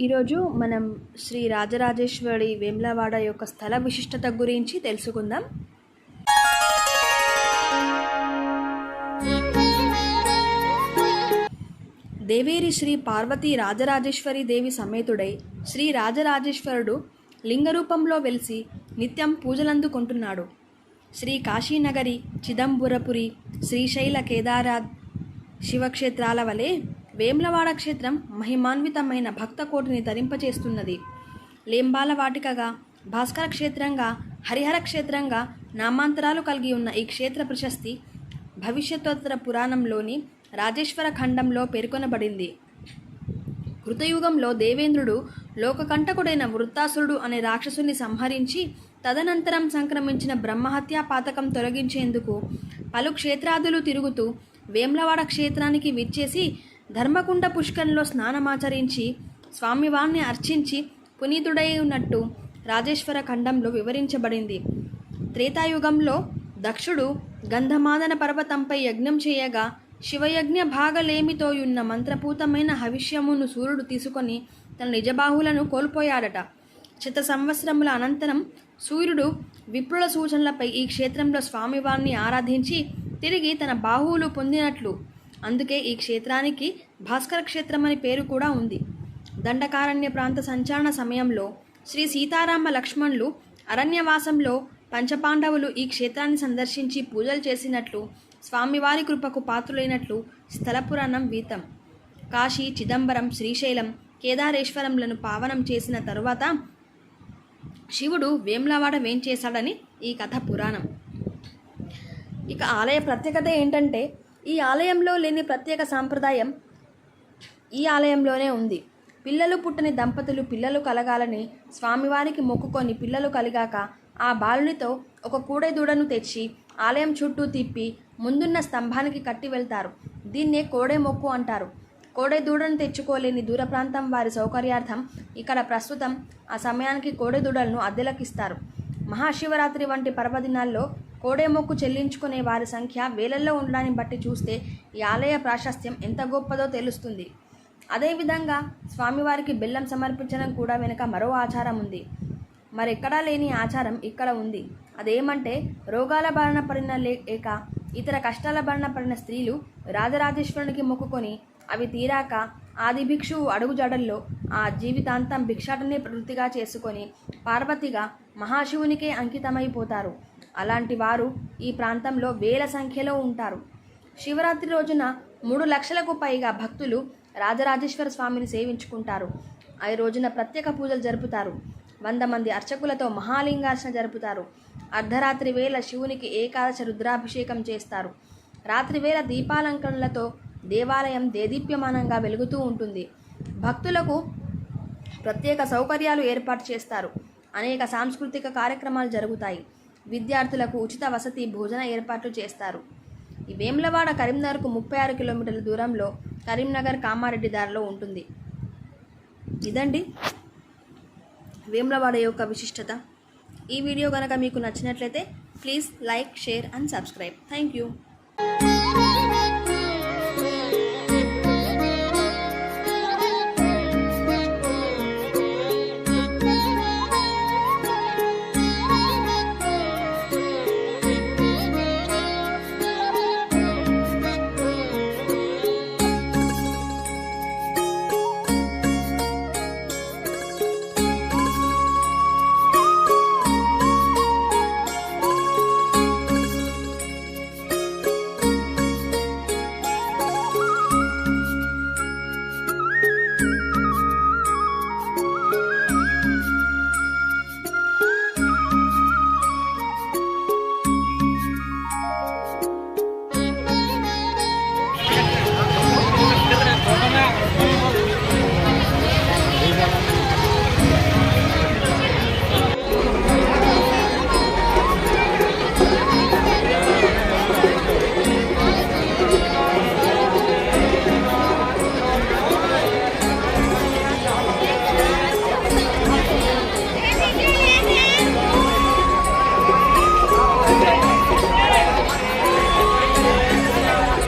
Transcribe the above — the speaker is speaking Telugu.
ఈరోజు మనం శ్రీ రాజరాజేశ్వరి వేములవాడ యొక్క స్థల విశిష్టత గురించి తెలుసుకుందాం. దేవేరి శ్రీ పార్వతీ రాజరాజేశ్వరి దేవి సమేతుడై శ్రీ రాజరాజేశ్వరుడు లింగరూపంలో వెలిసి నిత్యం పూజలందుకుంటున్నాడు. శ్రీ కాశీనగరి చిదంబురపురి శ్రీశైల కేదారా శివక్షేత్రాల వలె వేములవాడ క్షేత్రం మహిమాన్వితమైన భక్త కోటిని ధరింపచేస్తున్నది లేంబాల వాటికగా భాస్కర క్షేత్రంగా హరిహర క్షేత్రంగా నామాంతరాలు కలిగి ఉన్న ఈ క్షేత్ర ప్రశస్తి భవిష్యత్తోత్తర పురాణంలోని రాజేశ్వర ఖండంలో పేర్కొనబడింది. కృతయుగంలో దేవేంద్రుడు లోకకంటకుడైన వృత్తాసురుడు అనే రాక్షసుని సంహరించి తదనంతరం సంక్రమించిన బ్రహ్మహత్యా పాతకం తొలగించేందుకు పలు క్షేత్రాదులు తిరుగుతూ వేమ్లవాడ క్షేత్రానికి విచ్చేసి ధర్మకుండ పుష్కరంలో స్నానమాచరించి స్వామివారిని అర్చించి పునీతుడై ఉన్నట్టు రాజేశ్వర ఖండంలో వివరించబడింది. త్రేతాయుగంలో దక్షుడు గంధమాదన పర్వతంపై యజ్ఞం చేయగా శివయజ్ఞ భాగలేమితోయున్న మంత్రపూతమైన హవిష్యమును సూర్యుడు తీసుకొని తన నిజబాహులను కోల్పోయాడట. శత సంవత్సరముల అనంతరం సూర్యుడు విప్రుల సూచనలపై ఈ క్షేత్రంలో స్వామివారిని ఆరాధించి తిరిగి తన బాహువులు పొందినట్లు అందుకే ఈ క్షేత్రానికి భాస్కర క్షేత్రం అని పేరు కూడా ఉంది. దండకారణ్య ప్రాంత సంచారణ సమయంలో శ్రీ సీతారామ లక్ష్మణులు అరణ్యవాసంలో పంచపాండవులు ఈ క్షేత్రాన్ని సందర్శించి పూజలు చేసినట్లు స్వామివారి కృపకు పాత్రులైనట్లు స్థలపురాణం వీతం. కాశీ చిదంబరం శ్రీశైలం కేదారేశ్వరంలను పావనం చేసిన తరువాత శివుడు వేమ్లవాడ వేంచేశాడని ఈ కథ పురాణం. ఇక ఆలయ ప్రత్యేకత ఏంటంటే ఈ ఆలయంలో లేని ప్రత్యేక సాంప్రదాయం ఈ ఆలయంలోనే ఉంది. పిల్లలు పుట్టని దంపతులు పిల్లలు కలగాలని స్వామివారికి మొక్కుకొని పిల్లలు కలిగాక ఆ బాలునితో ఒక కూడెదూడను తెచ్చి ఆలయం చుట్టూ తిప్పి ముందున్న స్తంభానికి కట్టి వెళ్తారు. దీన్నే కోడె మొక్కు అంటారు. కోడెదూడను తెచ్చుకోలేని దూర ప్రాంతం వారి సౌకర్యార్థం ఇక్కడ ప్రస్తుతం ఆ సమయానికి కోడెదూడలను అద్దెలకిస్తారు. మహాశివరాత్రి వంటి పర్వదినాల్లో కోడె మొక్కు చెల్లించుకునే వారి సంఖ్య వేలల్లో ఉండడాన్ని బట్టి చూస్తే ఈ ఆలయ ప్రాశస్త్యం ఎంత గొప్పదో తెలుస్తుంది. అదేవిధంగా స్వామివారికి బెల్లం సమర్పించడం కూడా వెనుక మరో ఆచారం ఉంది. మరెక్కడా లేని ఆచారం ఇక్కడ ఉంది. అదేమంటే రోగాల బారిన పడిన లేక ఇతర కష్టాల బారిన పడిన స్త్రీలు రాజరాజేశ్వరునికి మొక్కుకొని అవి తీరాక ఆది భిక్షువు అడుగు జడల్లో ఆ జీవితాంతం భిక్షాటనే వృత్తిగా చేసుకొని పార్వతిగా మహాశివునికే అంకితమైపోతారు. అలాంటి వారు ఈ ప్రాంతంలో వేల సంఖ్యలో ఉంటారు. శివరాత్రి రోజున మూడు లక్షలకు పైగా భక్తులు రాజరాజేశ్వర స్వామిని సేవించుకుంటారు. ఆ రోజున ప్రత్యేక పూజలు జరుపుతారు. వంద మంది అర్చకులతో మహాలింగార్చన జరుపుతారు. అర్ధరాత్రి వేళ శివునికి ఏకాదశ రుద్రాభిషేకం చేస్తారు. రాత్రి వేళ దీపాలంకరణలతో దేవాలయం దేదీప్యమానంగా వెలుగుతూ ఉంటుంది. భక్తులకు ప్రత్యేక సౌకర్యాలు ఏర్పాటు చేస్తారు. అనేక సాంస్కృతిక కార్యక్రమాలు జరుగుతాయి. విద్యార్థులకు ఉచిత వసతి భోజన ఏర్పాట్లు చేస్తారు. వేములవాడ కరీంనగర్కు ముప్పై ఆరు కిలోమీటర్ల దూరంలో కరీంనగర్ కామారెడ్డి దారిలో ఉంటుంది. ఇదండి వేములవాడ యొక్క విశిష్టత. ఈ వీడియో కనుక మీకు నచ్చినట్లయితే please like share and subscribe. Thank you.